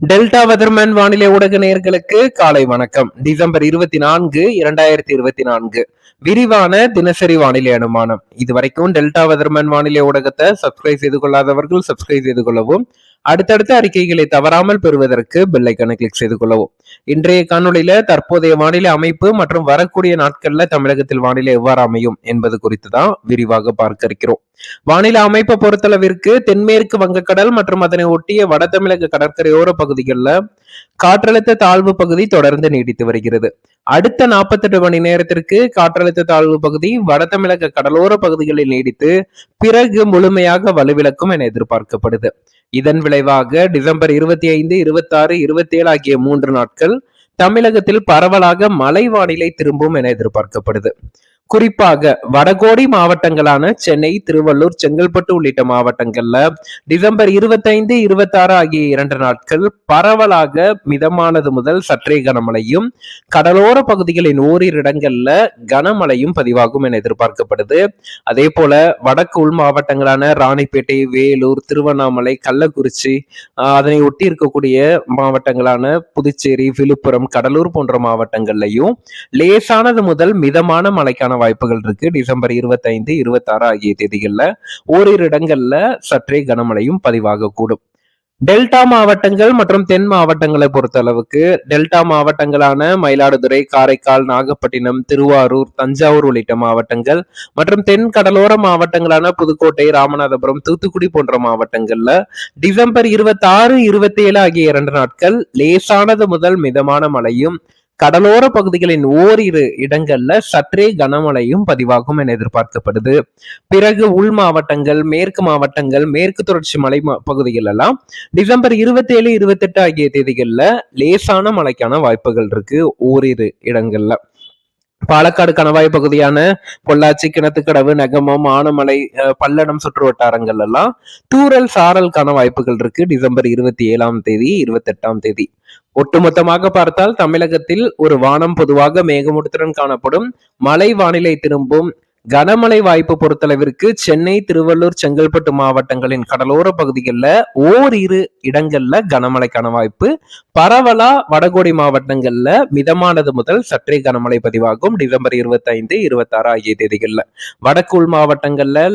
Delta weatherman வானிலை ஊடக நேர்களுக்கு காலை வணக்கம். டிசம்பர் இருபத்தி நான்கு இரண்டாயிரத்தி இருபத்தி நான்கு. விரிவான தினசரி வானிலை அனுமானம். இதுவரைக்கும் டெல்டா வெதர்மேன் வானிலை ஊடகத்தை சப்ஸ்கிரைப் செய்து கொள்ளாதவர்கள் சப்ஸ்கிரைப் செய்து கொள்ளவும் அடுத்தடுத்த அறிக்கைகளை தவறாமல் பெறுவதற்கு பெல்லைக்கனை கிளிக் செய்து கொள்ளவும். இன்றைய காணொளியில தற்போதைய வானிலை அமைப்பு மற்றும் வரக்கூடிய நாட்கள்ல தமிழகத்தில் வானிலை எவ்வாறு அமையும் என்பது குறித்து தான் விரிவாக பார்க்க இருக்கிறோம். வானிலை அமைப்பை பொறுத்தளவிற்கு தென்மேற்கு வங்கக்கடல் மற்றும் அதனை ஒட்டிய வட தமிழக கடற்கரையோர பகுதிகளில் காற்றழுத்த தாழ்வு பகுதி தொடர்ந்து நீடித்து வருகிறது. அடுத்த நாற்பத்தெட்டு மணி நேரத்திற்கு காற்றழுத்த தாழ்வு பகுதி வட தமிழக கடலோர பகுதிகளில் நீடித்து பிறகு முழுமையாக வலுவிழக்கும் என எதிர்பார்க்கப்படுது. இதன் விளைவாக டிசம்பர் இருபத்தி ஐந்து இருபத்தி ஆறு இருபத்தி ஏழு ஆகிய மூன்று நாட்கள் தமிழகத்தில் பரவலாக மழை வானிலை திரும்பும் என எதிர்பார்க்கப்படுது. குறிப்பாக வடகோடி மாவட்டங்களான சென்னை திருவள்ளூர் செங்கல்பட்டு உள்ளிட்ட மாவட்டங்கள்ல டிசம்பர் இருபத்தைந்து இருபத்தி ஆறு ஆகிய இரண்டு நாட்கள் பரவலாக மிதமானது முதல் சற்றே கனமழையும் கடலோர பகுதிகளின் ஓரிரு இடங்கள்ல கனமழையும் பதிவாகும் என எதிர்பார்க்கப்படுது. அதே போல வடக்கு உள் மாவட்டங்களான ராணிப்பேட்டை வேலூர் திருவண்ணாமலை கள்ளக்குறிச்சி அதனை ஒட்டி இருக்கக்கூடிய மாவட்டங்களான புதுச்சேரி விழுப்புரம் கடலூர் போன்ற மாவட்டங்கள்லையும் லேசானது முதல் மிதமான மழைக்கான மழைக்கான வாய்ப்புகள் இருக்கு. டிசம்பர் இருபத்தைந்து இருபத்தாறு ஆகிய தேதிகளில் ஓரிரு இடங்கள்ல சற்றே கனமழையும் பதிவாகக்கூடும் டெல்டா மாவட்டங்கள் மற்றும் தென் மாவட்டங்களை பொறுத்த அளவுக்கு டெல்டா மாவட்டங்களான மயிலாடுதுறை காரைக்கால் நாகப்பட்டினம் திருவாரூர் தஞ்சாவூர் உள்ளிட்ட மாவட்டங்கள் மற்றும் தென் கடலோர மாவட்டங்களான புதுக்கோட்டை ராமநாதபுரம் தூத்துக்குடி போன்ற மாவட்டங்கள்ல டிசம்பர் இருபத்தி ஆறு இருபத்தி ஏழு ஆகிய இரண்டு நாட்கள் லேசானது முதல் மிதமான மழையும் கடலோர பகுதிகளின் ஓரிரு இடங்கள்ல சற்றே கனமழையும் பதிவாகும் என எதிர்பார்க்கப்படுது. பிறகு உள் மாவட்டங்கள் மேற்கு மாவட்டங்கள் மேற்கு தொடர்ச்சி மலை பகுதிகள் எல்லாம் டிசம்பர் இருபத்தி ஏழு இருபத்தி எட்டு ஆகிய தேதிகளில் லேசான மழைக்கான வாய்ப்புகள் இருக்கு ஓரிரு இடங்கள்ல. பாலக்காடு கணவாய் பகுதியான பொள்ளாச்சி கிணத்துக்கடவு நெகமம் ஆனமலை பல்லடம் சுற்று வட்டாரங்கள் எல்லாம் தூரல் சாரலுக்கான வாய்ப்புகள் இருக்கு. டிசம்பர் இருபத்தி ஏழாம் தேதி இருபத்தி எட்டாம் தேதி. ஒட்டுமொத்தமாக பார்த்தால் தமிழகத்தில் ஒரு வானம் பொதுவாக மேகமூட்டத்துடன் காணப்படும். மழை வானிலை திரும்பும். கனமழை வாய்ப்பு பொறுத்தளவிற்கு சென்னை திருவள்ளூர் செங்கல்பட்டு மாவட்டங்களின் கடலோர பகுதிகளில் ஓரிரு இடங்கள்ல கனமழைக்கான வாய்ப்பு. பரவலா வடகோடி மாவட்டங்கள்ல மிதமானது முதல் சற்றே கனமழை பதிவாகும். டிசம்பர் இருபத்தி ஐந்து இருபத்தி ஆறு ஆகிய தேதிகளில். வடக்குள் மாவட்டங்கள்ல